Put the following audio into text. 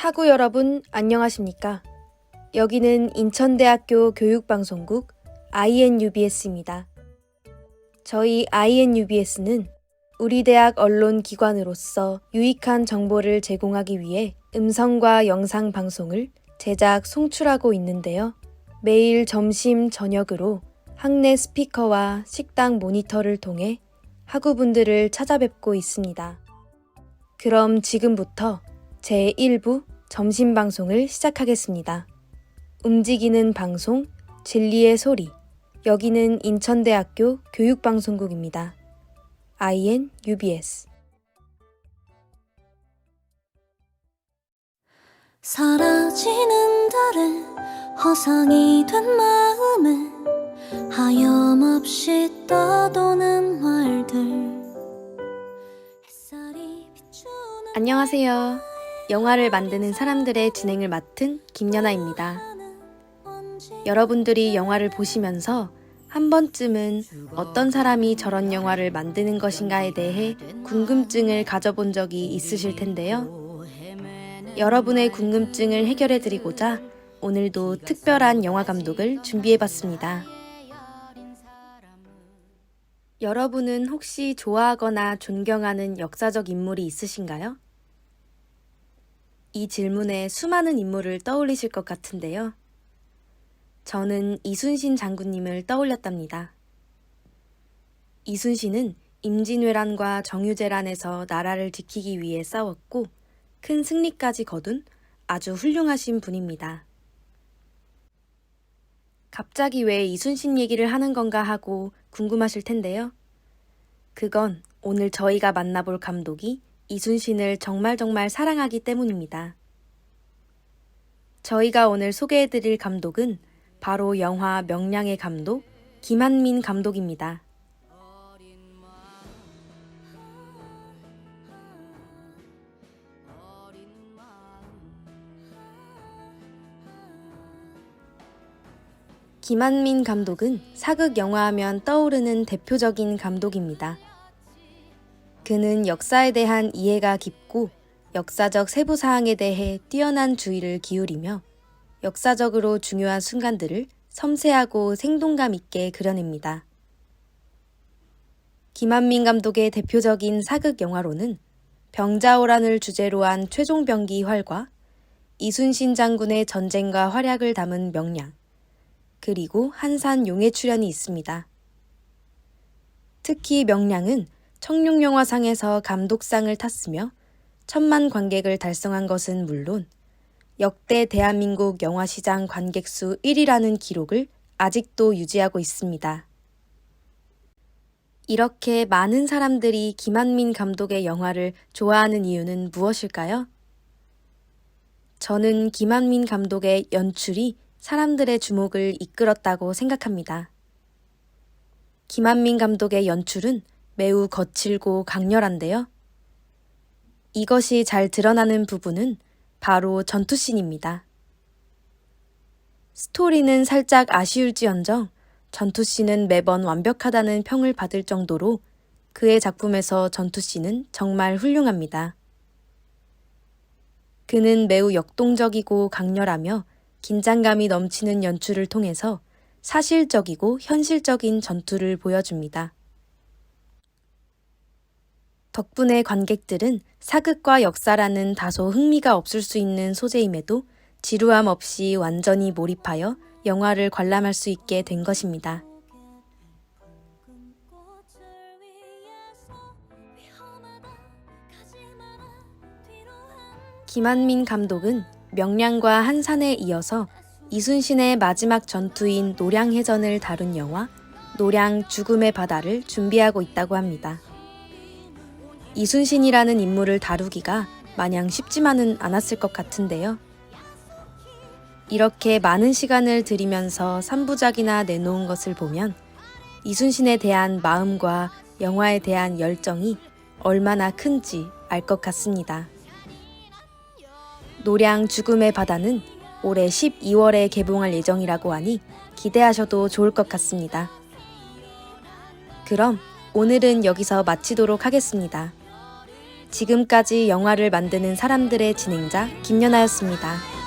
하구 여러분 안녕하십니까? 여기는 인천대학교 교육방송국 INUBS입니다. 저희 INUBS는 우리 대학 언론 기관으로서 유익한 정보를 제공하기 위해 음성과 영상 방송을 제작, 송출하고 있는데요. 매일 점심, 저녁으로 학내 스피커와 식당 모니터를 통해 학우분들을 찾아뵙고 있습니다. 그럼 지금부터 제1부 점심 방송을 시작하겠습니다. 움직이는 방송, 진리의 소리. 여기는 인천대학교 교육방송국입니다. IN UBS. 사라지는 달에 허상이 된 마음에 하염없이 떠도는 말들 햇살이 비추는 안녕하세요. 영화를 만드는 사람들의 진행을 맡은 김연아입니다. 여러분들이 영화를 보시면서 한 번쯤은 어떤 사람이 저런 영화를 만드는 것인가에 대해 궁금증을 가져본 적이 있으실 텐데요. 여러분의 궁금증을 해결해 드리고자 오늘도 특별한 영화 감독을 준비해 봤습니다. 여러분은 혹시 좋아하거나 존경하는 역사적 인물이 있으신가요? 이 질문에 수많은 인물을 떠올리실 것 같은데요. 저는 이순신 장군님을 떠올렸답니다. 이순신은 임진왜란과 정유재란에서 나라를 지키기 위해 싸웠고 큰 승리까지 거둔 아주 훌륭하신 분입니다. 갑자기 왜 이순신 얘기를 하는 건가 하고 궁금하실 텐데요. 그건 오늘 저희가 만나볼 감독이 이순신을 정말 정말 사랑하기 때문입니다. 저희가 오늘 소개해드릴 감독은 바로 영화 명량의 감독 김한민 감독입니다. 김한민 감독은 사극 영화하면 떠오르는 대표적인 감독입니다. 그는 역사에 대한 이해가 깊고 역사적 세부 사항에 대해 뛰어난 주의를 기울이며 역사적으로 중요한 순간들을 섬세하고 생동감 있게 그려냅니다. 김한민 감독의 대표적인 사극 영화로는 병자호란을 주제로 한 최종병기 활과 이순신 장군의 전쟁과 활약을 담은 명량, 그리고 한산 용의 출연이 있습니다. 특히 명량은 청룡영화상에서 감독상을 탔으며 천만 관객을 달성한 것은 물론 역대 대한민국 영화 시장 관객 수 1위라는 기록을 아직도 유지하고 있습니다. 이렇게 많은 사람들이 김한민 감독의 영화를 좋아하는 이유는 무엇일까요? 저는 김한민 감독의 연출이 사람들의 주목을 이끌었다고 생각합니다. 김한민 감독의 연출은 매우 거칠고 강렬한데요. 이것이 잘 드러나는 부분은 바로 전투씬입니다. 스토리는 살짝 아쉬울지언정 전투씬은 매번 완벽하다는 평을 받을 정도로 그의 작품에서 전투씬은 정말 훌륭합니다. 그는 매우 역동적이고 강렬하며 긴장감이 넘치는 연출을 통해서 사실적이고 현실적인 전투를 보여줍니다. 덕분에 관객들은 사극과 역사라는 다소 흥미가 없을 수 있는 소재임에도 지루함 없이 완전히 몰입하여 영화를 관람할 수 있게 된 것입니다. 김한민 감독은 명량과 한산에 이어서 이순신의 마지막 전투인 노량해전을 다룬 영화 노량 죽음의 바다를 준비하고 있다고 합니다. 이순신이라는 인물을 다루기가 마냥 쉽지만은 않았을 것 같은데요. 이렇게 많은 시간을 들이면서 3부작이나 내놓은 것을 보면 이순신에 대한 마음과 영화에 대한 열정이 얼마나 큰지 알 것 같습니다. 노량 죽음의 바다는 올해 12월에 개봉할 예정이라고 하니 기대하셔도 좋을 것 같습니다. 그럼 오늘은 여기서 마치도록 하겠습니다. 지금까지 영화를 만드는 사람들의 진행자 김연아였습니다.